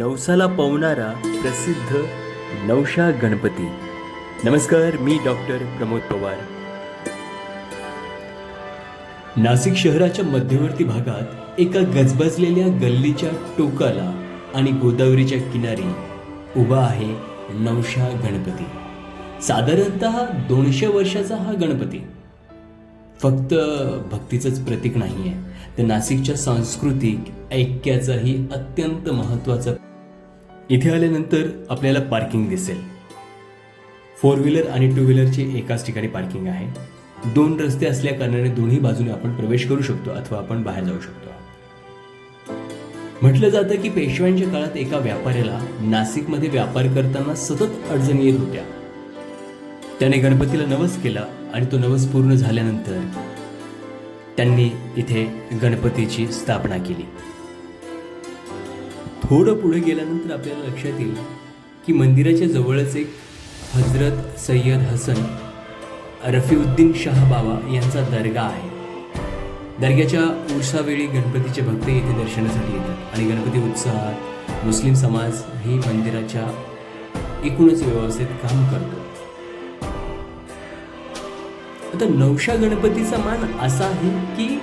नवसाला पावणारा प्रसिद्ध नवशा गणपती. नमस्कार मी डॉक्टर प्रमोद पवार. नाशिक शहराच्या मध्यवर्ती भागात एका गजबजलेल्या गल्लीच्या टोकाला आणि गोदावरीच्या किनारी उभा आहे नवशा गणपती. साधारणतः दोनशे वर्षाचा हा गणपती. फक्त भक्तीचंच प्रतीक नाही आहे तर नाशिकच्या सांस्कृतिक ऐक्याचाही अत्यंत महत्त्वाचा इथे आल्यानंतर आपल्याला पार्किंग दिसेल. फोर व्हीलर आणि टू व्हीलरची एकाच ठिकाणी पार्किंग आहे. दोन रस्ते असल्या कारणाने दोन्ही बाजूने आपण प्रवेश करू शकतो अथवा आपण बाहेर जाऊ शकतो. म्हटलं जातं की पेशव्यांच्या काळात एका व्यापाऱ्याला नाशिकमध्ये व्यापार करताना सतत अडचणी येत होत्या. त्याने गणपतीला नवस केला आणि तो नवस पूर्ण झाल्यानंतर त्यांनी इथे गणपतीची स्थापना केली. थोडं पुढे गेल्यानंतर आपल्याला लक्षात येईल की मंदिराच्या जवळच एक हजरत सय्यद हसन रफीउद्दीन शाह बाबा यांचा दर्गा आहे. दर्ग्याच्या उर्सावेळी गणपतीचे भक्त येथे दर्शनासाठी येतात आणि गणपती उत्साहात मुस्लिम समाज ही मंदिराच्या एकूणच व्यवस्थेत काम करतो. आता नवशा गणपतीचा मान असा आहे की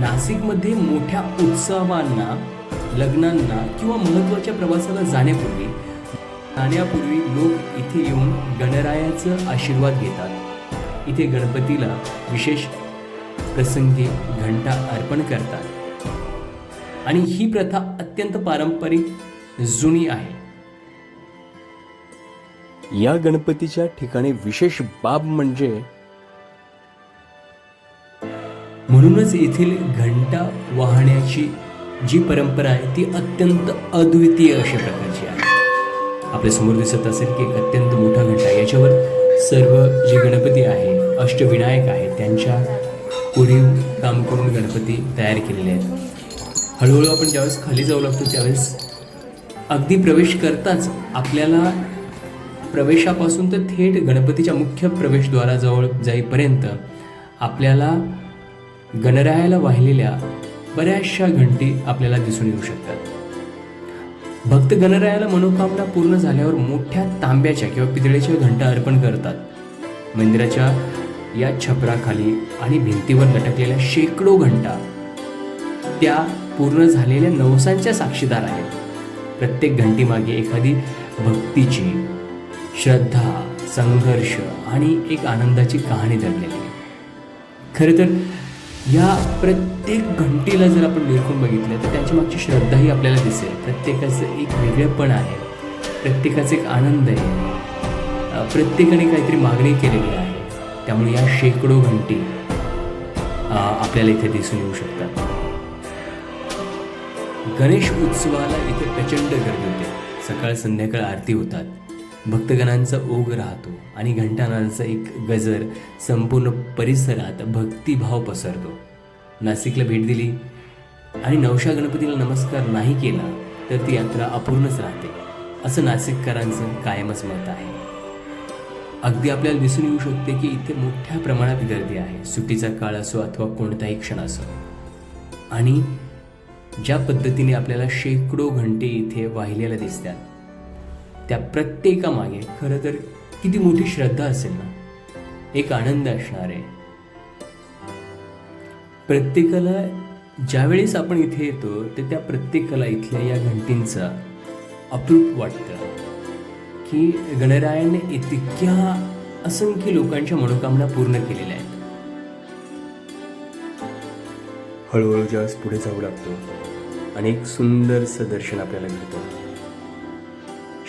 नाशिकमध्ये मोठ्या उत्सवांना लग्नांना किंवा महत्त्वाच्या प्रवासाला जाण्यापूर्वी जाण्यापूर्वी लोक इथे येऊन गणरायाचं आशीर्वाद घेतात. इथे गणपतीला विशेष प्रसंगी घंटा अर्पण करतात. आणि ही प्रथा अत्यंत पारंपरिक जुनी आहे. या गणपतीच्या ठिकाणी विशेष बाब म्हणजे म्हणूनच येथील घंटा वाहण्याची जी परंपरा आहे ती अत्यंत अद्वितीय अशा प्रकारची आहे आपल्यासमोर दिसत असेल की एक अत्यंत मोठा घंटा आहे. याच्यावर सर्व जे गणपती आहे अष्टविनायक आहेत त्यांच्या कोरीव काम करून गणपती तयार केलेले आहेत हळूहळू आपण ज्यावेळेस खाली जाऊ लागतो त्यावेळेस अगदी प्रवेश करताच आपल्याला प्रवेशापासून तर थेट गणपतीच्या मुख्य प्रवेशद्वाराजवळ जाईपर्यंत आपल्याला गणरायाला वाहिलेल्या बऱ्याचशा घंटी आपल्याला दिसून येऊ शकतात. भक्त गणरायाला मनोकामना पूर्ण झाल्यावर मोठ्या तांब्याच्या किंवा पितळेच्या घंटा अर्पण करतात. मंदिराच्या या छपराखाली आणि भिंतीवर लटकलेल्या शेकडो घंटा. त्या पूर्ण झालेल्या नवसांच्या साक्षीदार आहेत. प्रत्येक घंटीमागे एखादी भक्तीची श्रद्धा संघर्ष आणि एक आनंदाची कहाणी दडलेली आहे. खरं तर या प्रत्येक घंटीला जर आपण निरखून बघितलं तर त्याच्या मागची श्रद्धाही आपल्याला दिसेल. प्रत्येकाचं एक वेगळेपण आहे. प्रत्येकाचा एक आनंद आहे. प्रत्येकाने काहीतरी मागणी केलेली आहे. त्यामुळे या शेकडो घंटी आपल्याला इथे दिसून येऊ शकतात. गणेश उत्सवाला इथे प्रचंड गर्दी होते. सकाळ संध्याकाळ आरती होतात. भक्तगणांचा ओघ राहतो आणि घंटानाचा एक गजर संपूर्ण परिसरात भक्तिभाव पसरतो. नाशिकला भेट दिली आणि नवशा गणपतीला नमस्कार नाही केला तर ती यात्रा अपूर्णच राहते असं नाशिककरांचं कायमच मत आहे. अगदी आपल्याला दिसून येऊ शकते की इथे मोठ्या प्रमाणात गर्दी आहे सुट्टीचा काळ असो अथवा कोणताही क्षण असो. आणि ज्या पद्धतीने आपल्याला शेकडो घंटे इथे वाहिलेल्या दिसतात त्या प्रत्येकामागे खरं तर किती मोठी श्रद्धा असेल ना? एक आनंद असणार आहे. प्रत्येकाला ज्यावेळेस आपण इथे येतो तर त्या प्रत्येकाला इथल्या या घंटींचा अप्रूप वाटतं की गणरायाने इतक्या असंख्य लोकांच्या मनोकामना पूर्ण केलेल्या आहेत. हळूहळू ज्यावेळेस पुढे जाऊ लागतो आणि एक सुंदरसं दर्शन आपल्याला मिळतं.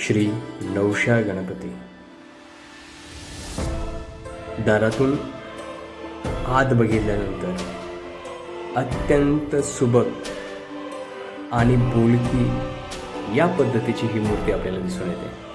श्री नवशा गणपती. दारातून आत बघितल्यानंतर अत्यंत सुबक आणि बोलकी या पद्धतीची ही मूर्ती आपल्याला दिसून येते.